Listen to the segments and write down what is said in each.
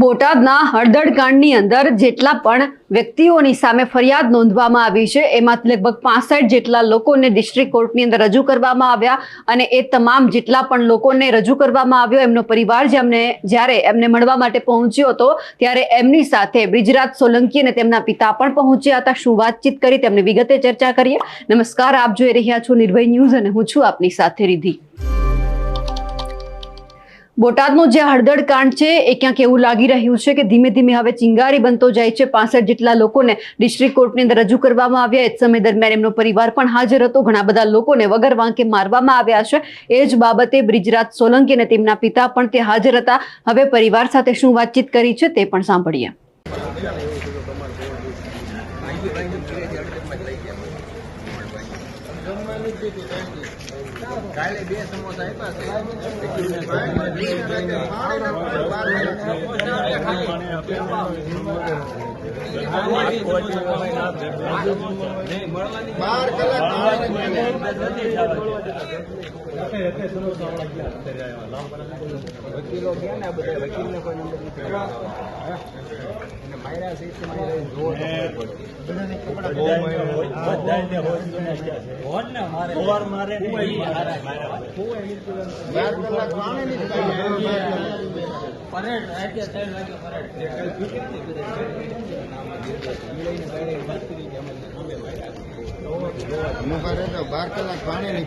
બોટાદના હળદડ કાંડની અંદર જેટલા પણ વ્યક્તિઓની સામે ફરિયાદ નોંધવામાં આવી છે એમાં લગભગ પાસઠ જેટલા લોકોને ડિસ્ટ્રિક્ટ કોર્ટની અંદર રજૂ કરવામાં આવ્યા અને એ તમામ જેટલા પણ લોકોને રજૂ કરવામાં આવ્યો, એમનો પરિવાર જેમને જ્યારે એમને મળવા માટે પહોંચ્યો હતો, ત્યારે એમની સાથે બ્રિજરાજ સોલંકી અને તેમના પિતા પણ પહોંચ્યા હતા. શું વાતચીત કરી, તેમને વિગતે ચર્ચા કરીએ. નમસ્કાર, આપ જોઈ રહ્યા છો નિર્ભય ન્યૂઝ અને હું છું આપની સાથે રિધિ બોટાદનો જે હળદળ કાંડ છે, એ ક્યાંક એવું લાગી રહ્યું છે કે ધીમે ધીમે હવે ચિંગારી બનતો જાય છે. પાસઠ જેટલા લોકોને ડિસ્ટ્રિક્ટ કોર્ટની અંદર રજૂ કરવામાં આવ્યા. એ સમય દરમિયાન એમનો પરિવાર પણ હાજર હતો. ઘણા બધા લોકોને વગર વાંકે મારવામાં આવ્યા છે. એ જ બાબતે બ્રિજરાજ સોલંકી અને તેમના પિતા પણ તે હાજર હતા. હવે પરિવાર સાથે શું વાતચીત કરી છે તે પણ સાંભળીએ. કાલે બે સમોસા વકીલો ગયા ને બધા? વકીલને કોઈ નંબર નથી અને માયરા સહિત માયરા જોવો તો ખબર પડે. બાર કલાક પાણી નહીં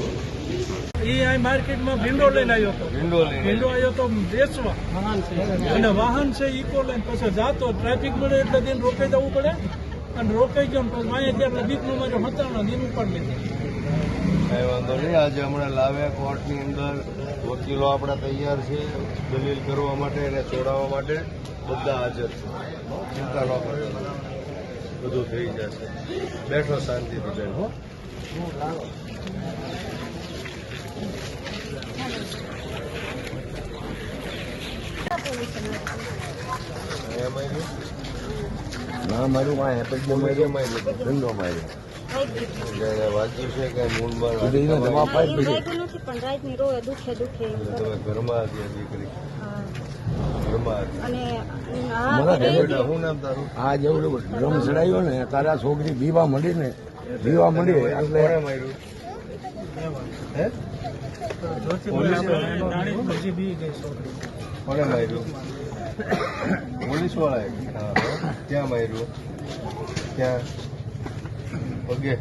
આ માર્કેટમાં ભીંડો લઈને આવ્યો હતો. ભીંડો આવ્યો. તો વેચવા. અને વાહન છે ઇકો લઈને પછી જાતો. ટ્રાફિક મળે એટલે દિન રોકાઈ જવું પડે. અને રોકાઈ ગયો પછી અહીંયા ત્યાં બીકનું મારે હતાણા દિન ઉપાડી લીધું. કઈ વાંધો નહીં. આજે હમણાં લાવ્યા કોર્ટની અંદર. વકીલો આપણા તૈયાર છે દલીલ કરવા માટે અને છોડાવવા માટે. બધા હાજર છે. ચિંતા ન કરો. બધું થઈ જશે. બેઠો શાંતિથી બેન હો માર્યું? ના મારું માં હેપેટમાં મેરે માર્યો ધંધો માર્યો વાંચ્યું છે કે મૂળમાં દવા પાઈ નથી પણ રાતની રોવે દુખે દુખે તમે ઘરમાં હતી દીકરી હા. ઘરમાં હતી અને હા બેટા શું નામ તારું આ જેવું ડ્રમ ચડાવ્યો ને તારા છોકરી બીવા મળી ને બીવા મળી એટલે કોણે માર્યું પોલીસ હા. ક્યાં માર્યું ક્યાં પગે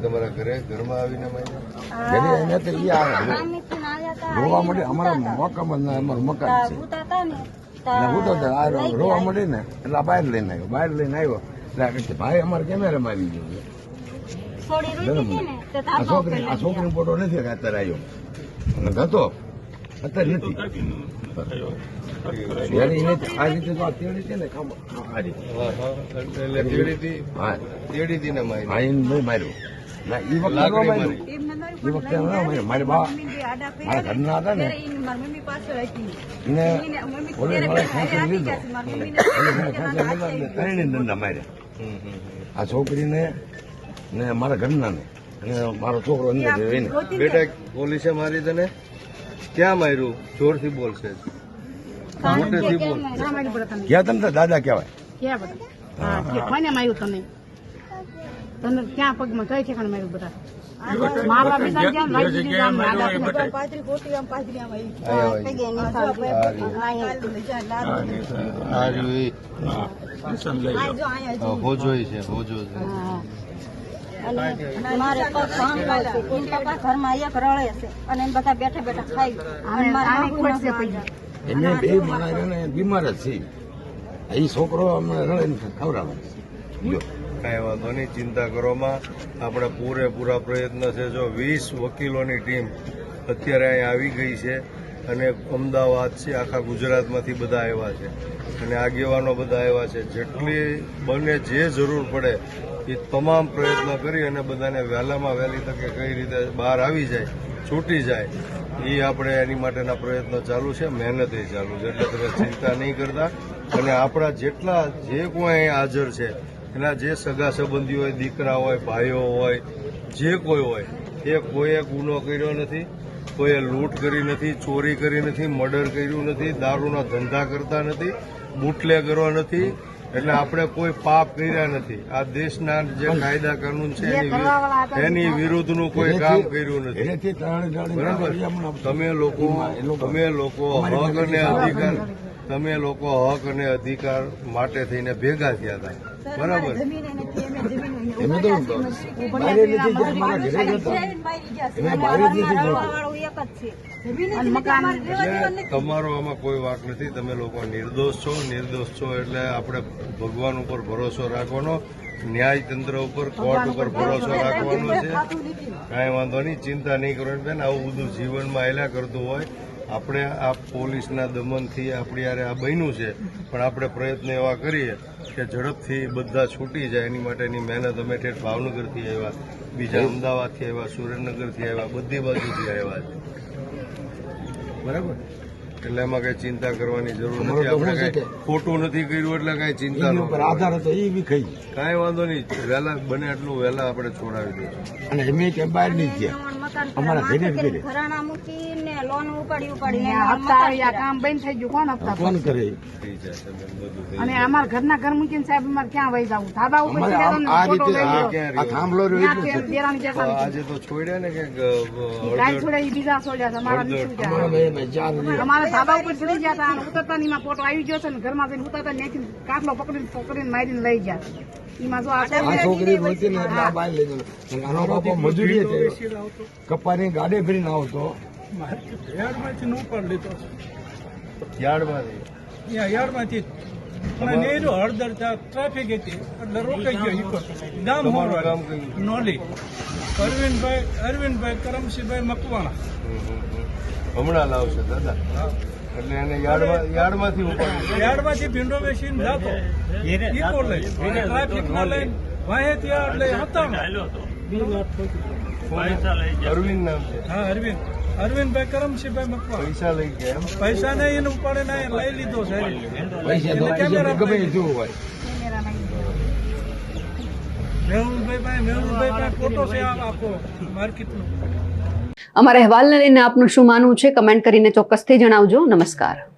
તમારા ઘરે ઘરમાં આવીને માર્યું. રોવા મળી અમારા મકાન અમારું મકાન છે હું તો રોવા. મળી ને એટલે બહાર લઈને આવ્યો બહાર લઈને આવ્યો એટલે ભાઈ અમારે કેમેરામાં આવી ગયો આ છોકરી આ ગયા. ફોટો નથી અત્યારે આવ્યો અને હતો અત્યારે નથી. આ રીતે તો આ તેડી છે ને આ રીતે. હા હા એટલે તેડીથી હા. તેડીથી ને મારી. હા એને ભાઈ ના એ વખતે માર્યો. એ વખતે ન મારી બા મારા ઘરના હતા ને. એને પોલીસ ત્યારે ખેંચી લીધો. ત્રણેય દંડા માર્યા. આ છોકરીને ને મારા ઘરના ને. અને મારો છોકરો અંદર છે ને બેટા પોલીસે મારી તને ક્યાં માર્યું? જોરથી બોલશે મોટેથી બોલ. ક્યાં તમે દાદા કહેવાય. કોને માર્યું તને? તને ક્યાં પગમાં કઈ ઠેકાણે માર્યું બધા? જ્યાં છે. હોજો. અને મારે પગ છે એમ પપ્પા ઘરમાં એક રળે છે. અને એમ બધા બેઠા બેઠા ખાઈ. એને બે એને બીમાર જ છે. એ છોકરો અમને રડે ને ખવડાવે જો. કાંઈ વાંધો નહીં ચિંતા કરવામાં આપણે પૂરેપૂરા પ્રયત્ન છે. જો વીસ વકીલોની ટીમ અત્યારે અહીંયા આવી ગઈ છે. અને અમદાવાદ છે, આખા ગુજરાતમાંથી બધા આવ્યા છે. અને આગેવાનો બધા આવ્યા છે. જેટલી બને જે જરૂર પડે એ તમામ પ્રયત્નો કરી અને બધાને વહેલામાં વહેલી તકે કઈ રીતે બહાર આવી જાય, છૂટી જાય, એ આપણે એની માટેના પ્રયત્નો ચાલુ છે, મહેનત એ ચાલુ છે. એટલે તમે ચિંતા નહીં કરતા. અને આપણા જેટલા જે કોઈ હાજર છે, એના જે સગા સંબંધી હોય, દીકરા હોય, ભાઈઓ હોય, જે કોઈ હોય, એ કોઈએ ગુનો કર્યો નથી. કોઈએ લૂંટ કરી નથી ચોરી કરી નથી મર્ડર કર્યું નથી દારૂના ધંધા કરતા નથી બુટલે કરવા નથી એટલે આપણે કોઈ પાપ કર્યા નથી. આ દેશના જે કાયદા કાનૂન છે એની વિરુદ્ધનું કોઈ કામ કર્યું નથી. બરાબર? તમે લોકો તમે લોકો હક અને અધિકાર તમે લોકો હક અને અધિકાર માટે થઈને ભેગા થયા હતા. બરાબર? એમે તો જ છે તમારો આમાં કોઈ વાંક નથી. તમે લોકો નિર્દોષ છો. નિર્દોષ છો એટલે આપણે ભગવાન ઉપર ભરોસો રાખવાનો ન્યાયતંત્ર ઉપર કોર્ટ ઉપર ભરોસો રાખવાનો છે. કાંઈ વાંધો નહીં. ચિંતા નહીં કરવાની બેન. આવું બધું જીવનમાં એલા કરતું હોય. આપણે આ પોલીસના દમનથી આપણી યારે આ બન્યું છે. પણ આપણે પ્રયત્ન એવા કરીએ કે ઝડપથી બધા છૂટી જાય એની માટેની મહેનત અમે ઠેઠ ભાવનગરથી આવ્યા બીજા અમદાવાદથી આવ્યા સુરેન્દ્રનગરથી આવ્યા બધી બાજુથી આવ્યા. છે બરાબર. એટલે એમાં કઈ ચિંતા કરવાની જરૂર નથી. આપણે કઈ ખોટું નથી કર્યું એટલે કઈ ચિંતા આધાર હતો એ બી કઈ કાંઈ વાંધો નહીં. વહેલા બને એટલું વહેલા આપણે છોડાવી દઈશું. અને એમ કે બહાર નહીં ગયા. અમારા ઘરે ઘરે. ઘરાણા મૂકીને લોન ઉપાડી ઉપાડીને હપ્તા આ કામ બંધ થઈ ગયું કોણ હપ્તા કોણ કરે? થઈ જશે બેન, બધું થઈ અને અમારા ઘરના ઘર મૂકીને સાહેબ અમારે ક્યાં વહી જવું? ધાબા ઉપર આ રીતે થાંભલો આજે તો છોડ્યા ને કે ગાય છોડે બીજા છોડ્યા. અમારા જાય. અમારા ધાબા ઉપર ચડી ગયા હતા ઉતરતા ની ફોટો આવી ગયો છે ને ઘરમાં જઈને ઉતરતા ત્યાંથી કાટલો પકડીને પકડીને મારીને લઈ ગયા એમાં જો આ આ છોકરી બોલતી ને એટલે આ બહાર લઈ ગયો અને બાપો મજૂરી છે. કપાની ગાડી ભરીને આવતો. યાર્ડમાંથી નો લીધો છે. યાર્ડમાંથી. યાર્ડમાંથી નેરો હળદર ટ્રાફિક હતી. એટલે રોકાઈ ગયો ઈકો ગામ નોલી. અરવિંદભાઈ અરવિંદભાઈ કરમસિંહભાઈ મકવાણા. હમ, હમ, હમ. હમણાં લાવશે દાદા. એટલે એને યાર્ડમાં યાર્ડમાંથી ઉપાડી યાર્ડમાંથી ભીંડો બેસીને જાતો. ઈકો લઈ? ટ્રાફિકમાં લઈને વાહે ત્યાં એટલે હતા. અરવિંદ નામ છે. હા અરવિંદ. અરવિંદભાઈ કરમસિંહભાઈ મકવા પૈસા લઈ ગયા એમ? પૈસા ને એને ઉપાડે ને લઈ લીધો સાહેબ પૈસા તો ગમે જેવું હોય. મેહુલભાઈ પાસે મેહુલભાઈ પાસે ફોટો છે આખો માર્કેટનો અમારા અહેવાલને લઈને આપનું શું માનવું છે? કમેન્ટ કરીને ચોક્કસથી જણાવજો. નમસ્કાર.